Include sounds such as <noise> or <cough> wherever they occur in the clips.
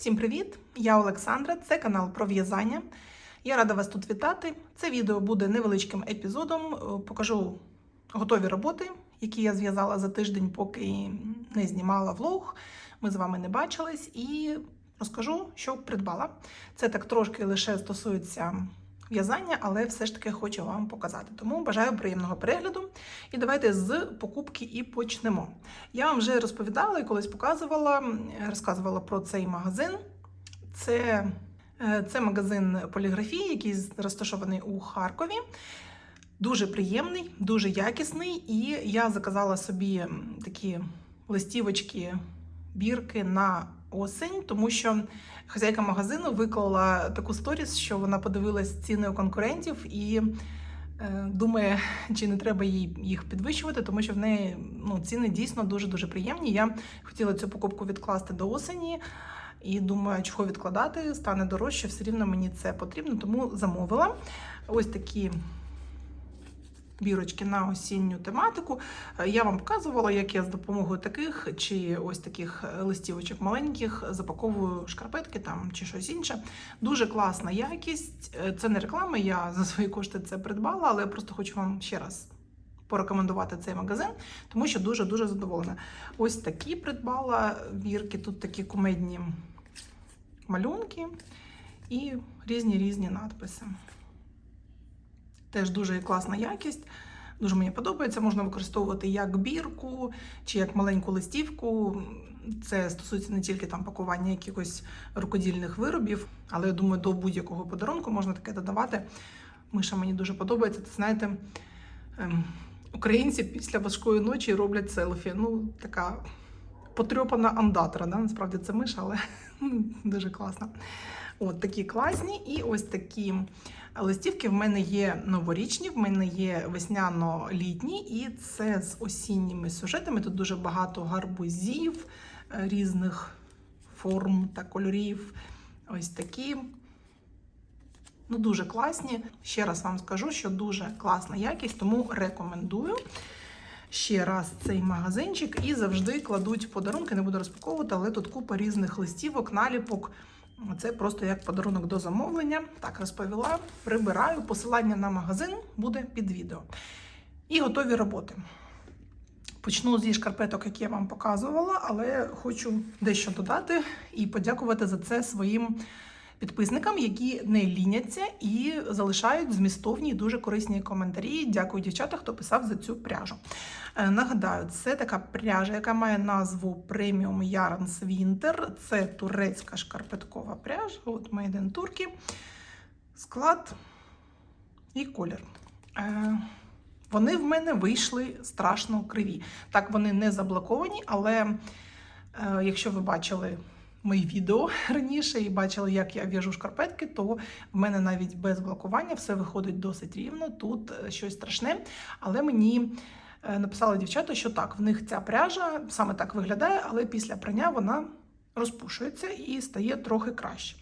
Всім привіт! Я Олександра, це канал про в'язання. Я рада вас тут вітати. Це відео буде невеличким епізодом. Е, Покажу готові роботи, які я зв'язала за тиждень, поки не знімала влог. Ми з вами не бачились, і розкажу, що придбала. Це так трошки лише стосується в'язання, але все ж таки хочу вам показати. Тому бажаю приємного перегляду. І давайте з покупки і почнемо. Я вам вже розповідала і колись показувала, розказувала про цей магазин. Це, е, це магазин поліграфії, який розташований у Харкові. Дуже приємний, дуже якісний. І я заказала собі такі листівочки, бірки на осень, тому що хазяйка магазину виклала таку сторіс, що вона подивилась ціни у конкурентів і е, думає, чи не треба їй їх підвищувати, тому що в неї ну, ціни дійсно дуже дуже приємні. Я хотіла цю покупку відкласти до осені. І думаю, чого відкладати, стане дорожче, все рівно мені це потрібно, тому замовила. Ось такі бірочки на осінню тематику. Е, Я вам показувала, як я з допомогою таких чи ось таких е, листівочок маленьких запаковую шкарпетки там чи щось інше. Дуже класна якість. Е, Це не реклама, я <laughs> за свої кошти це придбала, але я просто хочу вам ще раз порекомендувати цей магазин, тому що дуже-дуже задоволена. Ось такі придбала бірки, тут такі кумедні малюнки і різні різні надписи. Теж дуже класна якість. Дуже мені подобається. Можна використовувати як бірку чи як маленьку листівку. Це стосується не тільки там пакування якихось рукодільних виробів, але я думаю, до будь-якого подарунку можна таке додавати. Миша мені дуже подобається. Це знаєте, ем, українці після важкої ночі роблять селфі. Ну, така потрьопана андатра. Да? Насправді це миша, але дуже класна. От такі класні. І ось такі листівки в мене є новорічні, в мене є весняно-літні, і це з осінніми сюжетами. Тут дуже багато гарбузів е, різних форм та кольорів. Ось такі. Ну, дуже класні. Ще раз вам скажу, що дуже класна якість, тому рекомендую. Ще раз цей магазинчик і завжди кладуть подарунки, не буду розпаковувати, але тут купа різних листівок, наліпок. Це просто як подарунок до замовлення. Так розповіла. Прибираю. Посилання на магазин буде під відео. І готові роботи. Почну зі шкарпеток, які я вам показувала, але хочу дещо додати і подякувати за це своїм підписникам, які не ліняться і залишають змістовні і дуже корисні коментарі. Дякую, дівчата, хто писав за цю пряжу. Е, Нагадаю, це така пряжа, яка має назву Premium Yarns Winter. Це турецька шкарпеткова пряжа. От Made in. Склад і колір. Е, Вони в мене вийшли страшно криві. Так, вони не заблоковані, але е, якщо ви бачили мої відео раніше і бачили, як я в'яжу шкарпетки, то в мене навіть без блокування все виходить досить рівно. Тут е, щось страшне. Але мені е, написали дівчата, що так, в них ця пряжа саме так виглядає, але після прання вона розпушується і стає трохи краще.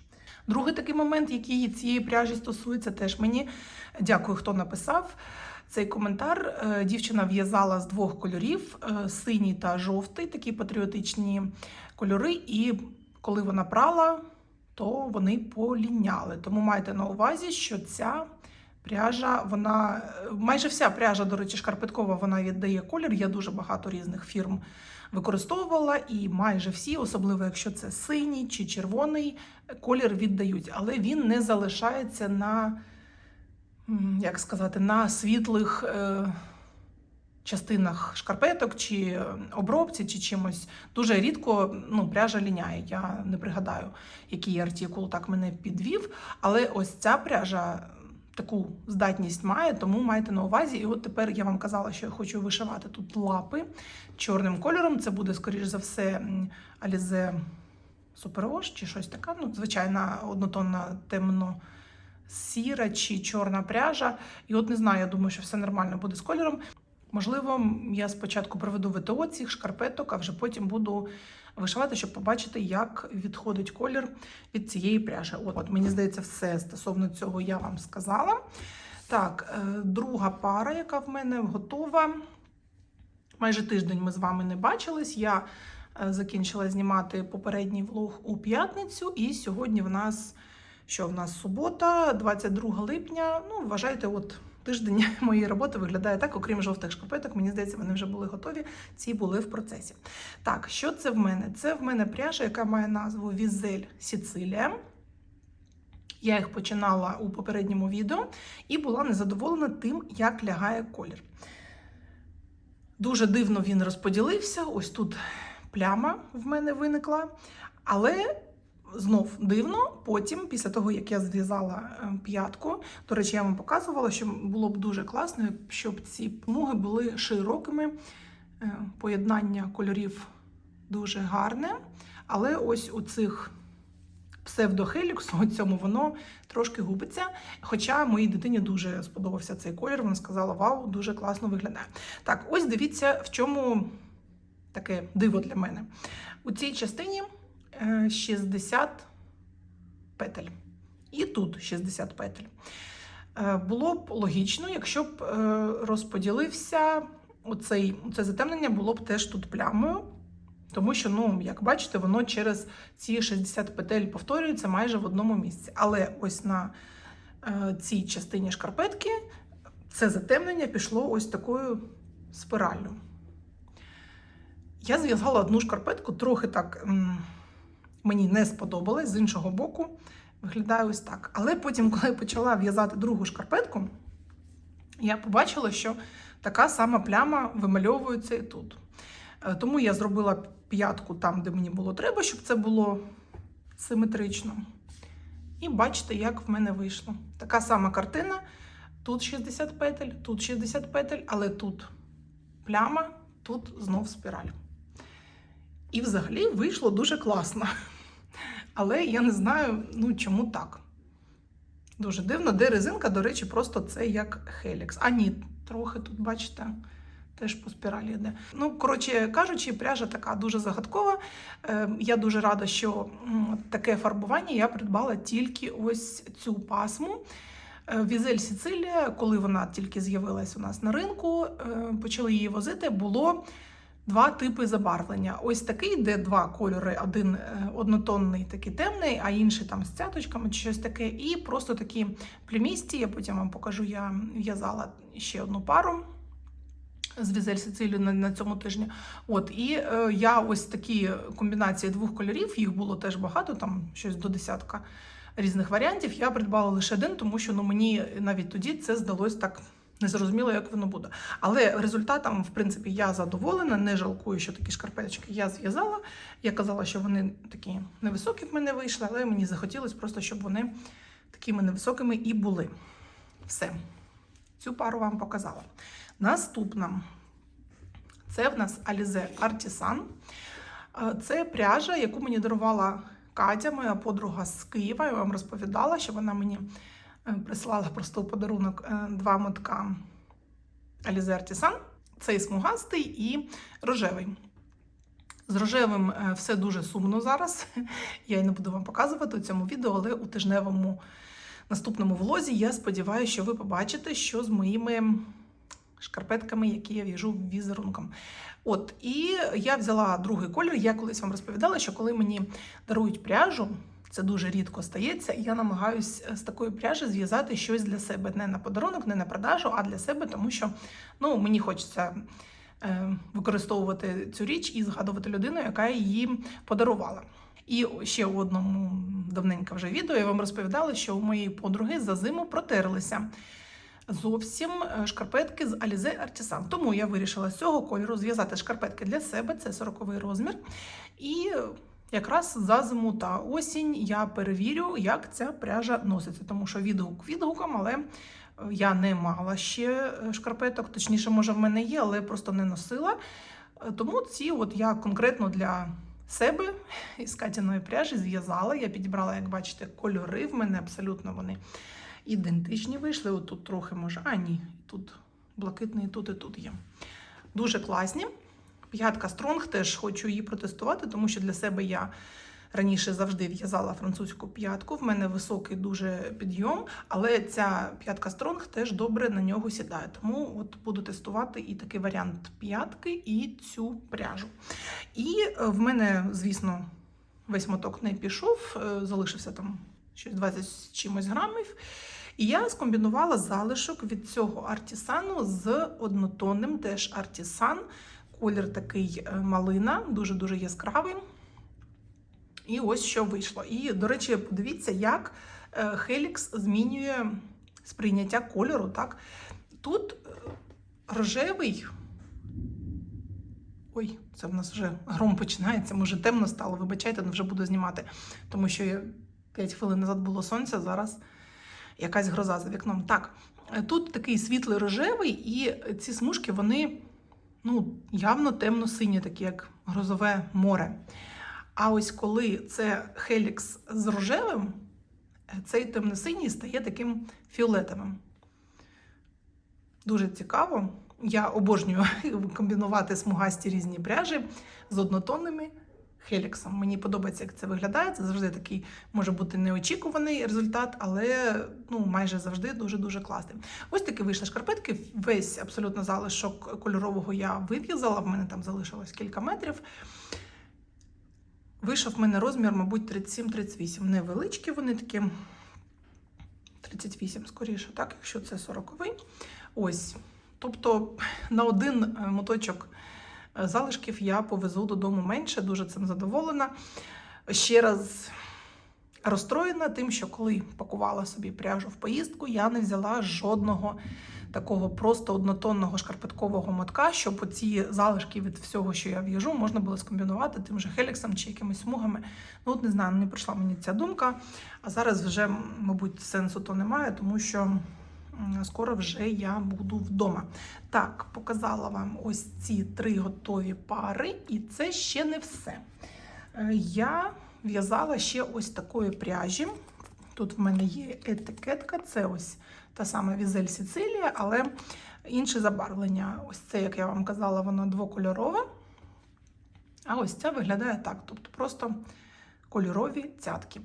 Другий такий момент, який цієї пряжі стосується, теж мені дякую, хто написав. Цей коментар Е, дівчина в'язала з двох кольорів: синій та жовтий, такі патріотичні кольори. І коли вона прала, то вони поліняли. Тому майте на увазі, що ця пряжа, вона е, майже вся пряжа, до речі, шкарпеткова, вона віддає колір. Я дуже багато різних фірм використовувала, і майже всі, особливо якщо це синій чи червоний, колір віддають, але він не залишається на, як сказати, на світлих. Е- частинах шкарпеток чи е, обробці, чи чимось дуже рідко ну, пряжа ліняє. Я не пригадаю, який артикул так мене підвів. Але ось ця пряжа таку здатність має, тому майте на увазі. І от тепер я вам казала, що я хочу вишивати тут лапи чорним кольором. Це буде, скоріш за все, Alize Superwash чи щось таке. Ну, звичайна однотонна темно. Сіра чи чорна пряжа. І от не знаю, я думаю, що все нормально буде з кольором. Можливо, я спочатку проведу ВТО цих шкарпеток, а вже потім буду вишивати, щоб побачити, як відходить колір від цієї пряжі. От, от мені здається, все стосовно цього я вам сказала. Так, е, друга пара, яка в мене готова. Майже тиждень ми з вами не бачились. Я Е, Закінчила знімати попередній влог у п'ятницю, і сьогодні в нас що в нас субота, 22 липня. Ну, вважайте, от тиждень <laughs> моєї роботи виглядає так, окрім жовтих шкарпеток. Мені здається, вони вже були готові. Ці були в процесі. Так, що це в мене? Це в мене пряжа, яка має назву Візель Сіцилія. Я їх починала у попередньому відео і була незадоволена тим, як лягає колір. Дуже дивно він розподілився. Ось тут пляма в мене виникла. Але знов дивно, потім, після того, як я зв'язала е, п'ятку, до речі, я вам показувала, що було б дуже класно, щоб ці смуги були широкими. Е, Поєднання кольорів дуже гарне. Але ось у цих псевдохеліксу, у цьому воно трошки губиться. Хоча моїй дитині дуже сподобався цей колір. Вона сказала: Вау, дуже класно виглядає. Так, ось дивіться, в чому таке диво для мене. У цій частині 60 петель. І тут 60 петель. Е, Було б логічно, якщо б е, розподілився оцей, це затемнення було б теж тут плямою. Тому що, ну, як бачите, воно через ці 60 петель повторюється майже в одному місці. Але ось на е, цій частині шкарпетки це затемнення пішло ось такою спираллю. Я зв'язала одну шкарпетку, трохи так мені не сподобалось, з іншого боку, виглядає ось так. Але потім, коли я почала в'язати другу шкарпетку, я побачила, що така сама пляма вимальовується і тут. Е, Тому я зробила п'ятку там, де мені було треба, щоб це було симетрично. І бачите, як в мене вийшло. Така сама картина. Тут 60 петель, тут 60 петель, але тут пляма, тут знов спіраль. І взагалі вийшло дуже класно. Але я не знаю, ну чому так. Дуже дивно, де резинка, до речі, просто це як Хелікс. А ні, трохи тут, бачите, теж по спіралі йде. Ну, коротше кажучи, пряжа така дуже загадкова. Е, Я дуже рада, що таке фарбування я придбала тільки ось цю пасму. Е, Візель Сіцилія, коли вона тільки з'явилась у нас на ринку, е, почали її возити, було два типи забарвлення. Ось такий, де два кольори: один е, однотонний, такий темний, а інший там з цяточками чи щось таке. І просто такі племісті. Я потім вам покажу, я в'язала ще одну пару. З Візель Сицилію на, на цьому тижні. От, і е, я ось такі комбінації двох кольорів, їх було теж багато, там щось до десятка різних варіантів. Я придбала лише один, тому що ну, мені навіть тоді це здалось так незрозуміло, як воно буде. Але результатом, в принципі, я задоволена, не жалкую, що такі шкарпеточки я зв'язала. Я казала, що вони такі невисокі в мене вийшли, але мені захотілося просто, щоб вони такими невисокими і були. Все. Цю пару вам показала. Наступна це в нас Alize Artisan. Е, Це пряжа, яку мені дарувала Катя, моя подруга з Києва. Я вам розповідала, що вона мені прислала просто у подарунок е, два мотка Artisan. Цей смугастий і рожевий. З рожевим е, все дуже сумно зараз. <laughs> Я й не буду вам показувати у цьому відео, але у тижневому наступному влозі я сподіваюся, що ви побачите, що з моїми шкарпетками, які я в'яжу візерунком. От, і я взяла другий колір. Я колись вам розповідала, що коли мені дарують пряжу, це дуже рідко стається, і я намагаюся з такої пряжі зв'язати щось для себе. Не на подарунок, не на продажу, а для себе, тому що ну, мені хочеться е, використовувати цю річ і згадувати людину, яка її подарувала. І ще у одному давненько вже відео я вам розповідала, що у моєї подруги за зиму протерлися зовсім е, шкарпетки з Alize Artisan. Тому я вирішила з цього кольору зв'язати шкарпетки для себе, це 40 розмір. І якраз за зиму та осінь я перевірю, як ця пряжа носиться, тому що відгук відгуком, але е, я не мала ще е, шкарпеток, точніше, може, в мене є, але просто не носила. Е, Тому ці от я конкретно для себе із Катяної пряжі зв'язала. Я підібрала, як бачите, кольори. В мене абсолютно вони ідентичні вийшли. От тут трохи може. А, ні, тут блакитний, тут і тут є. Дуже класні. П'ятка Стронг теж хочу її протестувати, тому що для себе я раніше завжди в'язала французьку п'ятку. В мене високий дуже підйом, але ця п'ятка Стронг теж добре на нього сідає. Тому от буду тестувати і такий варіант п'ятки, і цю пряжу. І е, в мене, звісно, весь моток не пішов, е, залишився там щось 20 з чимось грамів. І я скомбінувала залишок від цього артісану з однотонним теж артісан. Колір такий е, малина, дуже-дуже яскравий. І ось що вийшло. І, до речі, подивіться, як е, Helix змінює сприйняття кольору. Так? Тут е, рожевий. Ой, це в нас вже гром починається, може темно стало, вибачайте, але вже буду знімати, тому що я 5 хвилин назад було сонце, зараз якась гроза за вікном. Так, тут такий світлий рожевий, і ці смужки, вони ну, явно темно-синє, таке як грозове море. А ось коли це хелікс з рожевим, е, цей темно-синій стає таким фіолетовим. Дуже цікаво. Я обожнюю <laughs> комбінувати смугасті різні пряжі з однотонними хеліксом. Мені подобається, як це виглядає. Це завжди такий може бути неочікуваний результат, але ну, майже завжди дуже-дуже класний. Ось такі вийшли шкарпетки. Весь абсолютно залишок кольорового я вив'язала. В мене там залишилось кілька метрів. Вийшов в мене розмір, мабуть, 37-38. Невеличкі вони такі. 38, скоріше, так, якщо це 40-й. Ось. Тобто на один е, моточок залишків я повезу додому менше, дуже цим задоволена. Ще раз розстроєна тим, що коли пакувала собі пряжу в поїздку, я не взяла жодного такого просто однотонного шкарпеткового мотка, щоб оці залишки від всього, що я в'яжу, можна було скомбінувати тим же хеліксом чи якимись смугами. Ну, от не знаю, не прийшла мені ця думка. А зараз вже, мабуть, сенсу то немає, тому що скоро вже я буду вдома. Так, показала вам ось ці три готові пари, і це ще не все. Е, Я в'язала ще ось такої пряжі. Тут в мене є етикетка, це ось та сама Візель Сіцилія, але інше забарвлення. Ось це, як я вам казала, воно двокольорове. А ось ця виглядає так. Тобто просто кольорові цятки.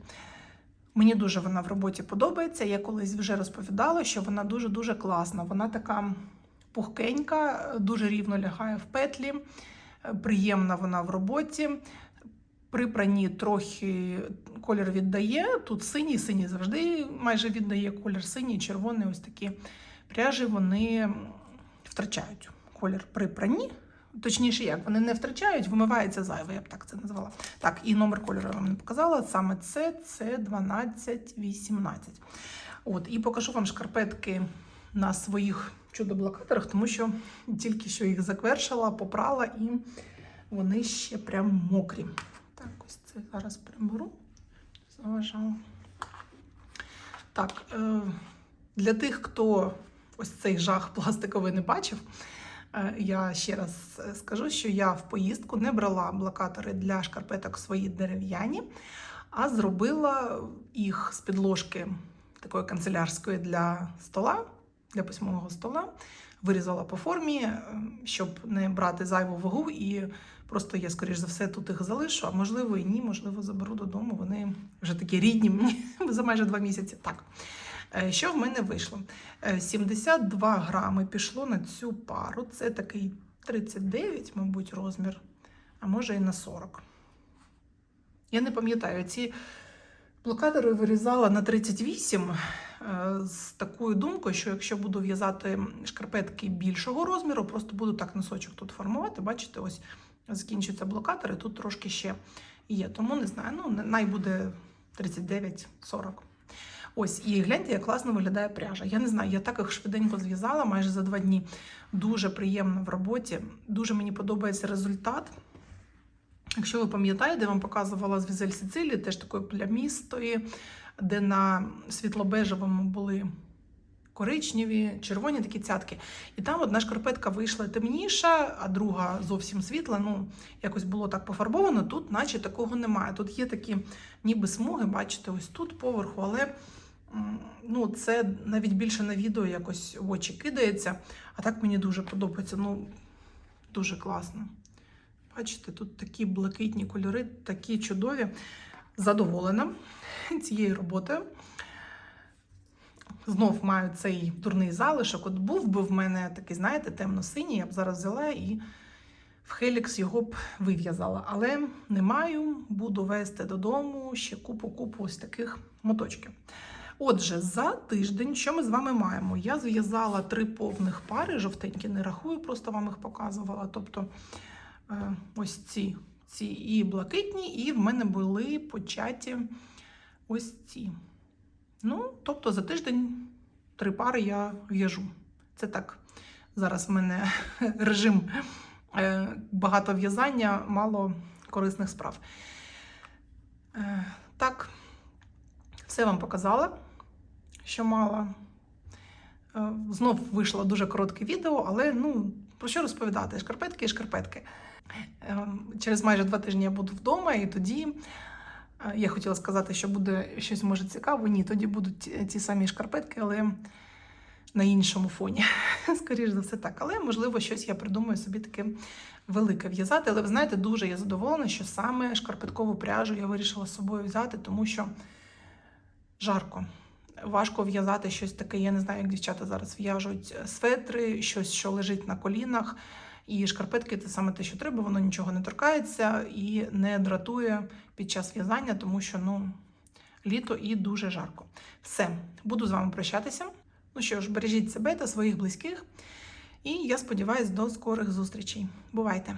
Мені дуже вона в роботі подобається. Я колись вже розповідала, що вона дуже-дуже класна. Вона така пухкенька, дуже рівно лягає в петлі, приємна вона в роботі. При пранні трохи колір віддає. Тут синій, синій завжди майже віддає колір синій, червоний. Ось такі пряжі вони втрачають колір при пранні. Точніше, як вони не втрачають, вимивається зайве, я б так це назвала. Так, і номер кольору я вам не показала. Саме це це 1218. От, і покажу вам шкарпетки на своїх чудо-блокаторах, тому що тільки що їх заквершила, попрала, і вони ще прям мокрі. Так, ось це зараз приберу. Заважала. Так, е, для тих, хто ось цей жах пластиковий не бачив, я ще раз е, скажу, що я в поїздку не брала блокатори для шкарпеток свої дерев'яні, а зробила їх з підложки такої канцелярської для стола, для письмового стола. Вирізала по формі, е, щоб не брати зайву вагу, і просто я, скоріш за все, тут їх залишу, а можливо і ні, можливо, заберу додому. Вони вже такі рідні мені <laughs> за майже два місяці. Так. Е, Що в мене вийшло? Е, 72 грами пішло на цю пару. Це такий 39, мабуть, розмір, а може і на 40. Я не пам'ятаю, ці блокадери вирізала на 38 е, з такою думкою, що якщо буду в'язати шкарпетки більшого розміру, просто буду так носочок тут формувати. Бачите, ось закінчуються блокатори, тут трошки ще є. Тому не знаю, ну най буде 39-40. Ось, і гляньте, як класно виглядає пряжа. Я не знаю, я так їх швиденько зв'язала майже за два дні. Дуже приємно в роботі. Дуже мені подобається результат. Якщо ви пам'ятаєте, я вам показувала з Візель Сицилії, теж такої плямістої, де на світлобежевому були коричневі, червоні такі цятки. І там одна шкарпетка вийшла темніша, а друга зовсім світла. Ну, якось було так пофарбовано. Тут, наче такого немає. Тут є такі ніби смуги, бачите, ось тут поверху, але ну, це навіть більше на відео якось в очі кидається. А так мені дуже подобається. Ну, дуже класно. Бачите, тут такі блакитні кольори, такі чудові. задоволена цією роботою. Знов маю цей дурний залишок. От був би в мене такий, знаєте, темно-синій, я б зараз взяла і в Хелікс його б вив'язала. Але не маю, буду вести додому ще купу-купу ось таких моточків. Отже, за тиждень, що ми з вами маємо? Я зв'язала три повних пари, жовтенькі не рахую, просто вам їх показувала. Тобто е, ось ці, ці і блакитні, і в мене були початі ось ці. Ну, тобто за тиждень три пари я в'яжу. Це так. Зараз в мене <laughs> режим е, багато в'язання, мало корисних справ. Е, так, все вам показала, що мала. Е, Знов вийшло дуже коротке відео, але ну, про що розповідати? Шкарпетки і шкарпетки. Е, Через майже два тижні я буду вдома, і тоді е, я хотіла сказати, що буде щось може цікаве. Ні, тоді будуть ті самі шкарпетки, але на іншому фоні. <laughs> Скоріше за все так. Але можливо щось я придумаю собі таке велике в'язати. Але ви знаєте, дуже я задоволена, що саме шкарпеткову пряжу я вирішила з собою взяти, тому що жарко. Важко в'язати щось таке. Я не знаю, як дівчата зараз в'яжуть светри, щось, що лежить на колінах. І шкарпетки це саме те, що треба, воно нічого не торкається і не дратує під час в'язання, тому що ну, літо і дуже жарко. Все, буду з вами прощатися. Ну що ж, бережіть себе та своїх близьких. І я сподіваюся, до скорих зустрічей. Бувайте!